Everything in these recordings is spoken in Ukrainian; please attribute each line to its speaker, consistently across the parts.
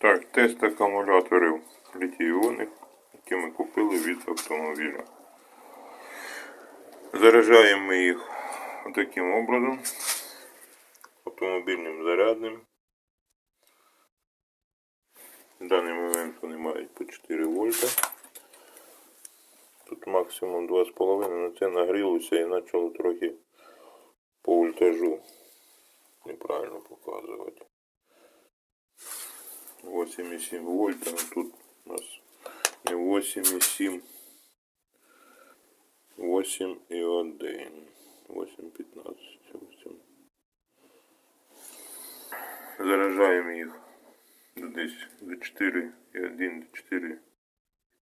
Speaker 1: Так, тест акумуляторів літій-іонних, які ми купили від автомобіля. Заряджаємо ми їх таким образом. Автомобільним зарядним. В даний момент вони мають по 4 вольта. Тут максимум 2,5, але це нагрілося і почало трохи по вольтажу неправильно показувати. 8,7 вольта, а тут у нас не 8,7, 8,1, 8,15, 8. Заряджаємо їх десь до 4 і 1 до 4,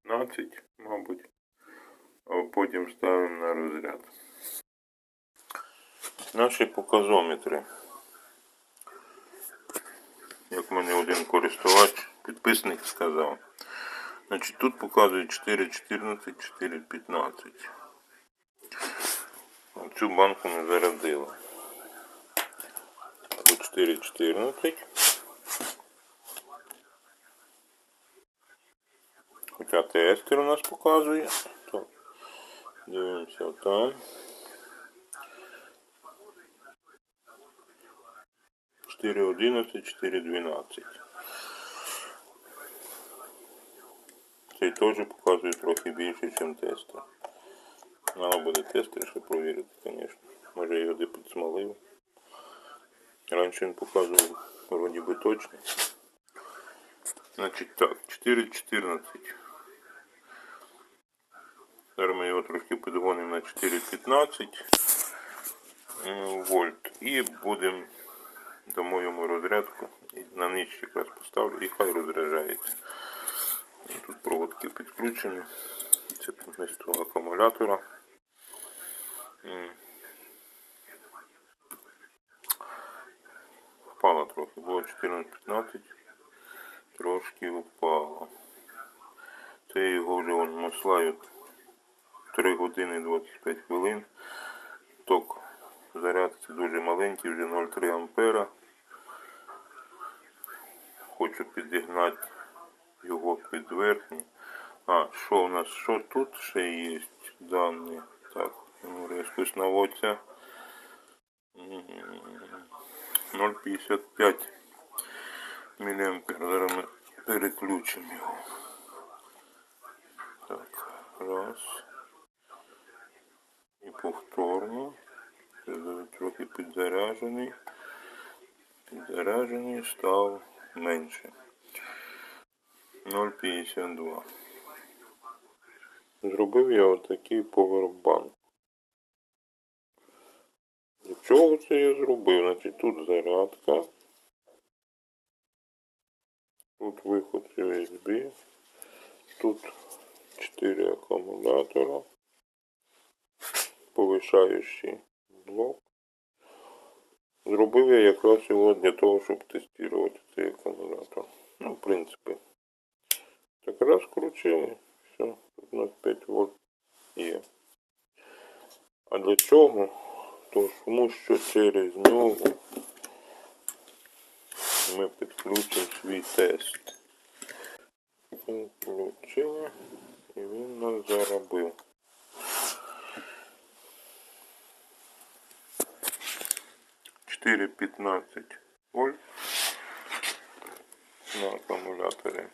Speaker 1: 15, мабуть, а потім ставимо на розряд. Наші показометри як мене один користувач, підписник сказав. Значить, тут показує 4.14, 4.15. Цю банку ми зарядили. По 4.14. Хоча тестер у нас показує. Так, дивимося там. 4.11, 4.12. Цей теж показує трохи більше, ніж тестер. Треба буде тестер ще провірити, звісно. Може його де підсмалив. Раніше він показував вроді би точно. Значить так, 4.14. Зараз ми його трошки підгонимо на 4.15 вольт і будемо дамо йому розрядку і на ніч якраз поставлю і хай розряджається. Тут проводки підключені. Це вмісто акумулятора. М. Впало трохи, було 14-15, трошки впало. Це його вже вон маслають 3 години 25 хвилин. Ток зарядки дуже маленький, вже 0,3 ампера. Хочу підігнати його під верхній. А, що у нас? Що тут ще є дані? Так, якось наводця. М, 0,55 мА. Зараз ми переключимо його. Так, раз. І повторно. Трохи підзаряджений. Підзаряджений став менше. 0,52. Зробив я отакий повербанк. Для чого це я зробив? Значить тут зарядка. Тут виход USB. Тут 4 акумулятора. Повишаючий блок. Зробив я якраз його для того, щоб тестувати цей акумулятор. Ну, в принципі. Так раз включили, все, тут у нас 5 вольт є. А для чого? То, тому що через нього ми підключимо свій тест. Включили і він нас заробив. Чотири п'ятнадцять вольт на акумуляторі.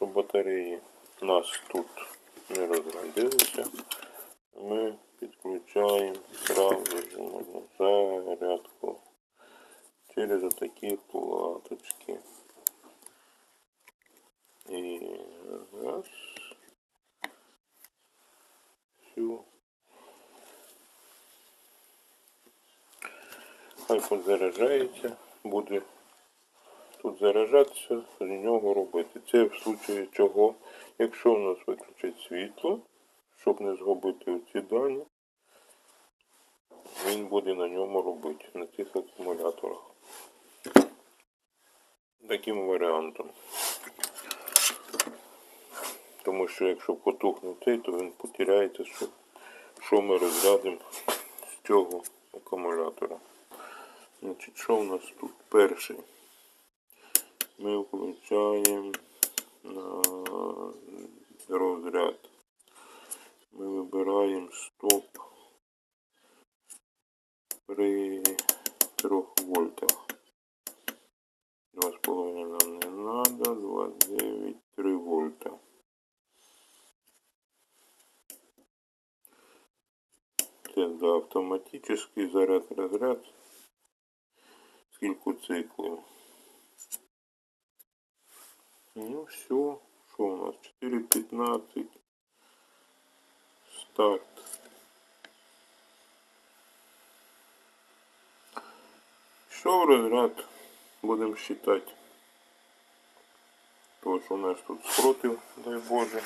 Speaker 1: Батареї у нас тут не розрядилися, ми підключаємо сразу зарядку через отакі платочки. І раз. Всю. Хай подзаряджається, буде тут заряджатися, з нього робити. Це в случаї чого, якщо у нас виключить світло, щоб не згубити ці дані, він буде на ньому робити, на цих акумуляторах. Таким варіантом. Тому що якщо потухне цей, то він потеряється, що, що ми розрядимо з цього акумулятора. Значить, що у нас тут? перший. Ми включаємо на розряд. Ми вибираємо стоп при 3 вольтах. 2,5 нам не надо, 2,9, 3 вольта. Це за автоматичний заряд розряд. Скільки циклів? Ну все, що у нас? 4.15. Старт. Що в розряд? Будемо считати. То, що у нас тут спротив, дай Боже.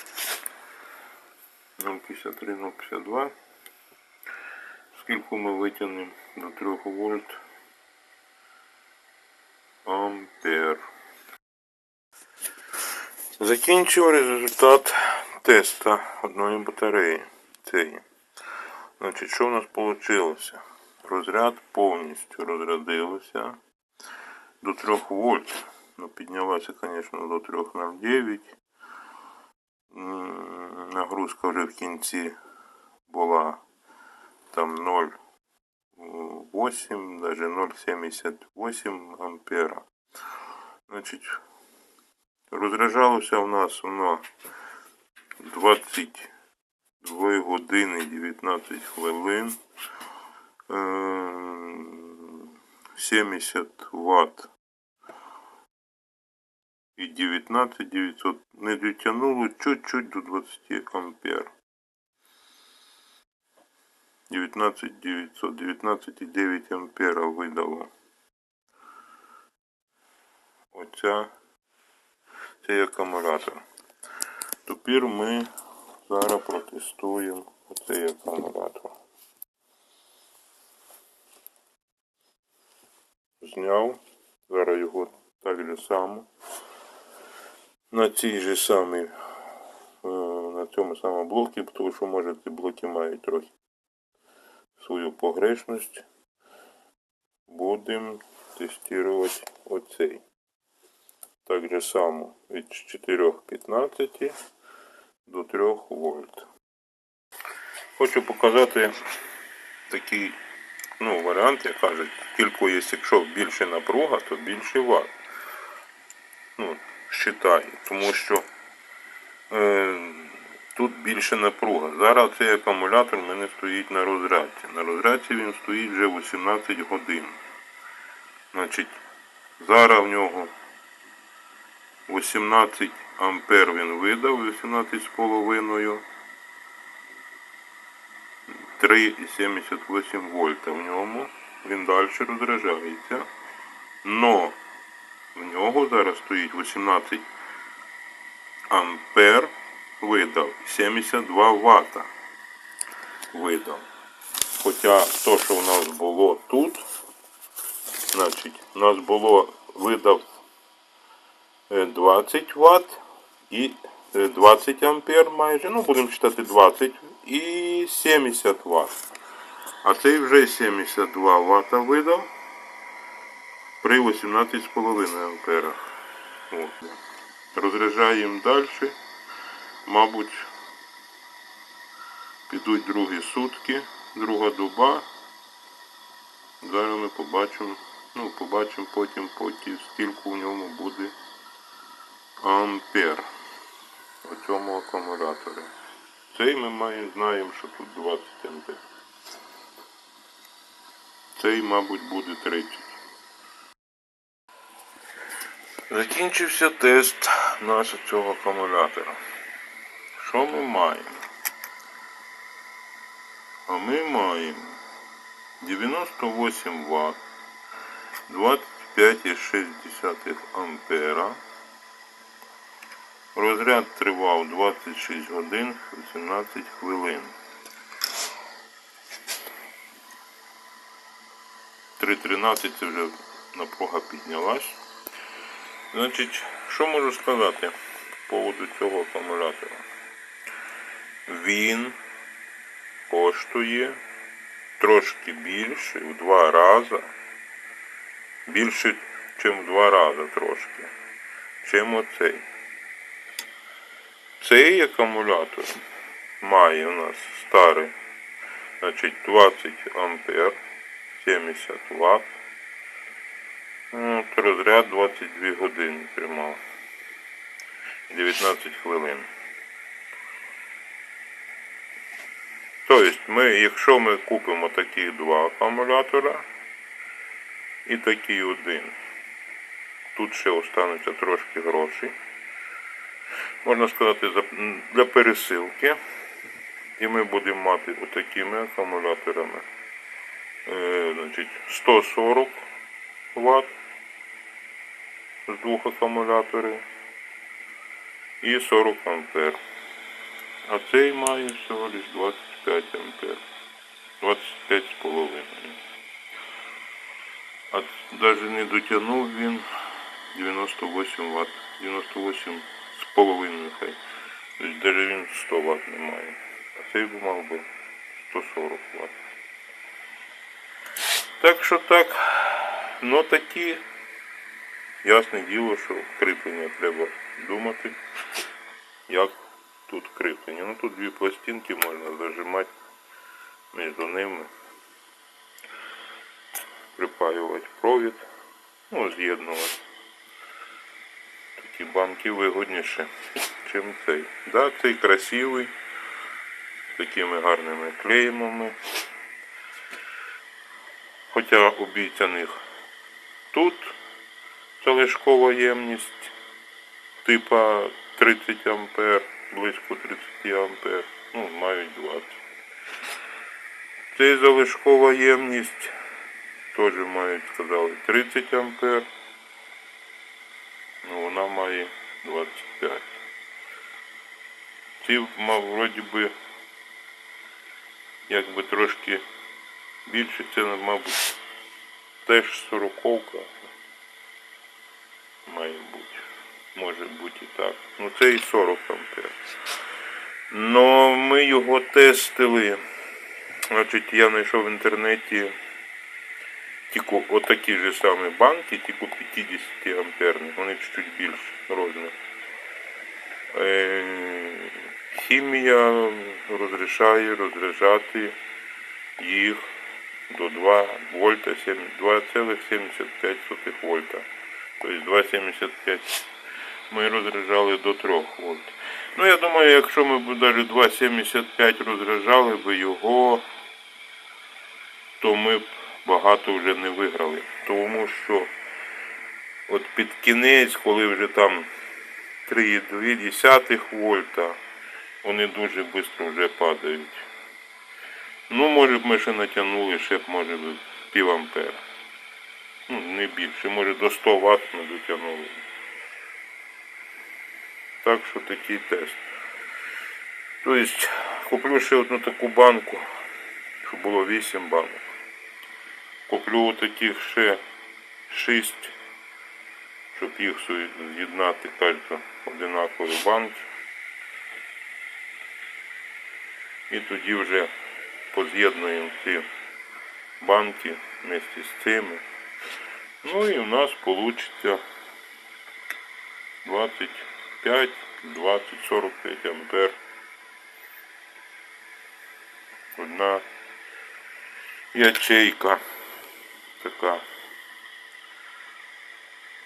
Speaker 1: 0,53, 0,52. Скільки ми витягнемо до 3 вольт? Ампер. Закінчив результат теста одної батареї. Цієї. Значить, що в нас вийшло? Розряд повністю розрядився до 3 вольт. Ну, піднялася, звісно, до 3,09. Нагрузка вже в кінці була там 0,8, даже 0,78 ампера. Значить, розряджалося в нас воно 22 години 19 хвилин. Ем, 70 Вт і 19 900 не дотягнуло чуть-чуть до 20 ампер. 19 900, 19,9 ампера видало. Оця цей акумулятор. Тепер ми зараз протестуємо оцей акумулятор. Зняв. Зараз його так же само. На цій же самій, е, на цьому самому блокі, тому що може ці блоки мають трохи свою погрешність. Будемо тестувати оцей. Так же само від 4,15 до 3 вольт. Хочу показати такий ну, варіант, як кажуть, тільки якщо більше напруга, то більше ватт. Ну, считаю, тому що е, тут більше напруга. Зараз цей акумулятор в мене стоїть на розрядці. На розрядці він стоїть вже 18 годин. Значить, зараз в нього 18 ампер він видав, 18,5. 3,78 вольта в ньому. Він далі розряджається. Но в нього зараз стоїть 18 ампер видав 72 ватта видав. Хоча то, що в нас було тут, значить, у нас було видав 20 Вт і е, 20 ампер майже, ну будемо читати 20 і 70 Вт. А цей вже 72 Вт видав при 18,5 амперах. От. Розряджаємо далі. Мабуть, підуть другі сутки, друга доба. Зараз ми побачимо, ну, побачимо потім, потім, скільки в ньому буде ампер у цьому акумуляторі. Цей ми маємо, знаємо, що тут 20 ампер. Цей, мабуть, буде 30. Закінчився тест нашого цього акумулятора. Що ми маємо? А ми маємо 98 Вт, 25,6 ампера. Розряд тривав 26 годин 18 хвилин. 3.13 це вже напруга піднялась. Значить, що можу сказати по поводу цього акумулятора? Він коштує трошки більше, в два рази, більше чим в два рази трошки, чим оцей. Цей акумулятор має у нас старий, значить 20 ампер, 70 Вт. От, розряд 22 години тримав. 19 хвилин. Тобто, ми, якщо ми купимо таких два акумулятора і такий один, тут ще остануться трошки грошей. Можна сказати, для пересилки. І ми будемо мати отакими акумуляторами. Е, значить, 140 Вт з двох акумуляторів і 40 ампер. А цей має всього лиш 25 ампер. 25 з половиною. А навіть не дотягнув він 98 Вт. 98 з половиною. Тобто навіть він 100 Вт не має. А цей би мав би 140 Вт. Так що так, ну такі, ясне діло, що кріплення треба думати, як тут кріплення. Ну тут дві пластинки можна зажимати між ними, припаювати провід, ну, з'єднувати. Такі банки вигодніше, чим цей. Да, цей красивий, з такими гарними клеймами. Хоча обіцяних тут залишкова ємність типа 30 ампер, близько 30 ампер, ну, мають 20. Це залишкова ємність, теж мають, сказали, 30 ампер, ну вона має 25. Ці, мав, вроді би, якби трошки більше, це, мабуть, теж сороковка має бути. Може бути і так. Ну це і 40 ампер. Но ми його тестили. Значить, я знайшов в інтернеті тільки отакі ж самі банки, тільки 50 амперні. Вони чуть-чуть більше розмір. Е, Хімія розрішає розряджати їх до 2 вольта, 2,75 вольта. Тобто 2,75 ми розряджали до 3 вольт. Ну я думаю, якщо ми б навіть 2,75 розряджали би його, то ми б багато вже не виграли. Тому що от під кінець, коли вже там 3,2 вольта, вони дуже швидко вже падають. Ну, може б ми ще натягнули, ще б може пів ампера. Ну, не більше, може до 100 Вт ми дотягнули. Так що такий тест. Тобто, куплю ще одну таку банку, щоб було 8 банок. Куплю таких ще 6, щоб їх з'єднати кальцю одинакові банки. І тоді вже поз'єднуємо ці банки вместе з цими. Ну і у нас вийде 25, 20, 45 ампер. Одна ячейка така.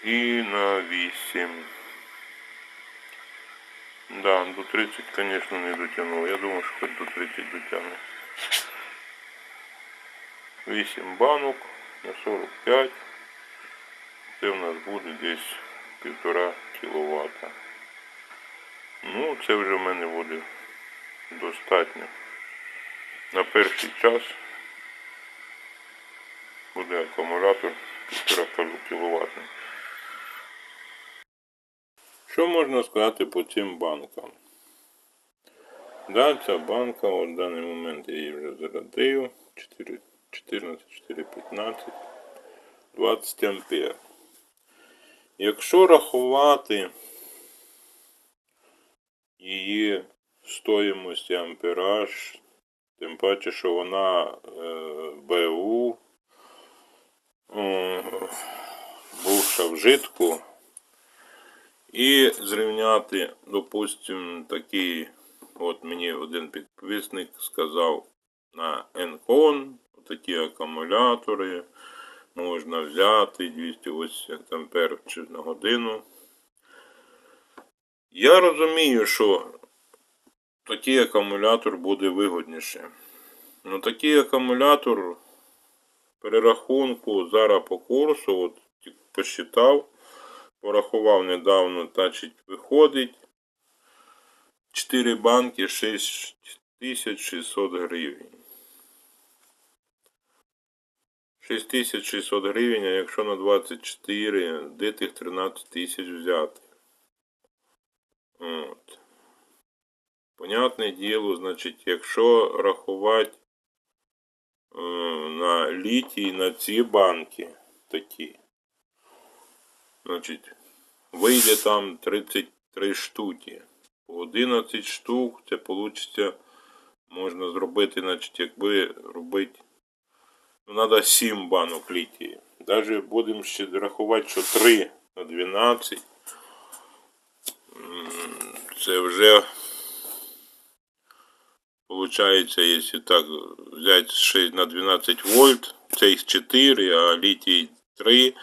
Speaker 1: І на 8. Да, до 30, конечно, не дотягнув. Я думаю, що хоч до 30 дотягне. 8 банок на 45. Це в нас буде десь 1,5 кВт. Ну, це вже в мене буде достатньо. На перший час буде акумулятор 1,5 кВт. Що можна сказати по цим банкам? Да, ця банка от в даний момент я її вже зарядив. 4, 14, 4, 15, 20 ампер. Якщо рахувати її стоїмості ампераж, тим паче, що вона е, БУ, е, був замішав жидку і зрівняти, допустим, такий, от мені один підписник сказав на Encon, такі акумулятори можна взяти 280 ампер на годину. Я розумію, що такий акумулятор буде вигодніше. Ну такий акумулятор перерахунку зараз по курсу, от посчитав, порахував недавно, значить, виходить 4 банки 6600 гривень. 6600 гривень, а якщо на 24, де тих 13 тисяч взяти? От. Понятне діло, значить, якщо рахувати на літій на ці банки такі, значить, вийде там 33 штуки. По 11 штук це вийде, можна зробити, значить, якби робити, ну, треба 7 банок літії. Навіть будемо ще рахувати, що 3 на 12. Це вже Получається, якщо так взяти 6 на 12 вольт, це їх 4, а літій 3,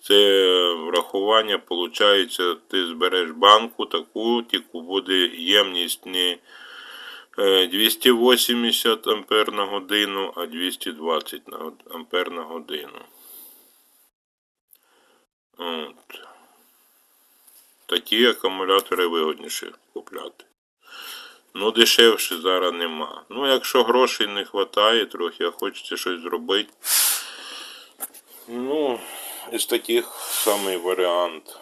Speaker 1: це врахування, получається, ти збереш банку таку, тільки буде ємність не е, 280 ампер на годину, а 220 на ампер на годину. От. Такі акумулятори вигодніше купляти. Ну, дешевше зараз нема. Ну, якщо грошей не вистачає трохи, а хочеться щось зробити. Ну, із таких самий варіант.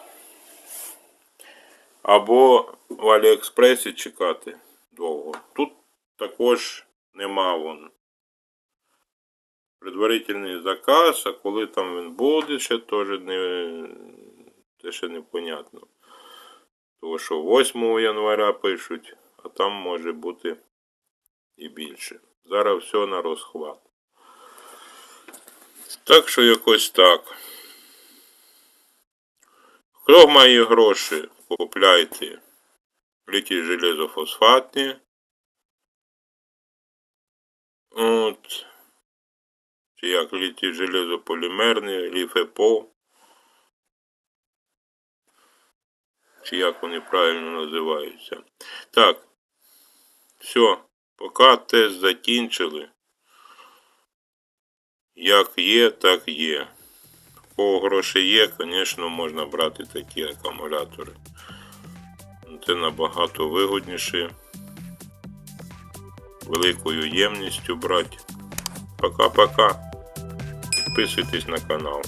Speaker 1: Або в Аліекспресі чекати довго. Тут також нема вон. Предварительний заказ, а коли там він буде, ще теж не, це ще непонятно. Тому що 8 января пишуть, а там може бути і більше. Зараз все на розхват. Так що якось так. Хто має гроші, купляйте літій железофосфатні. От. Чи як літій железополімерні, ліфепо. Чи як вони правильно називаються. Так. Все. Поки тест закінчили. Як є, так є. У гроші є, звісно, можна брати такі акумулятори. Це набагато вигодніше. Великою ємністю брати. Пока-пока. Підписуйтесь на канал.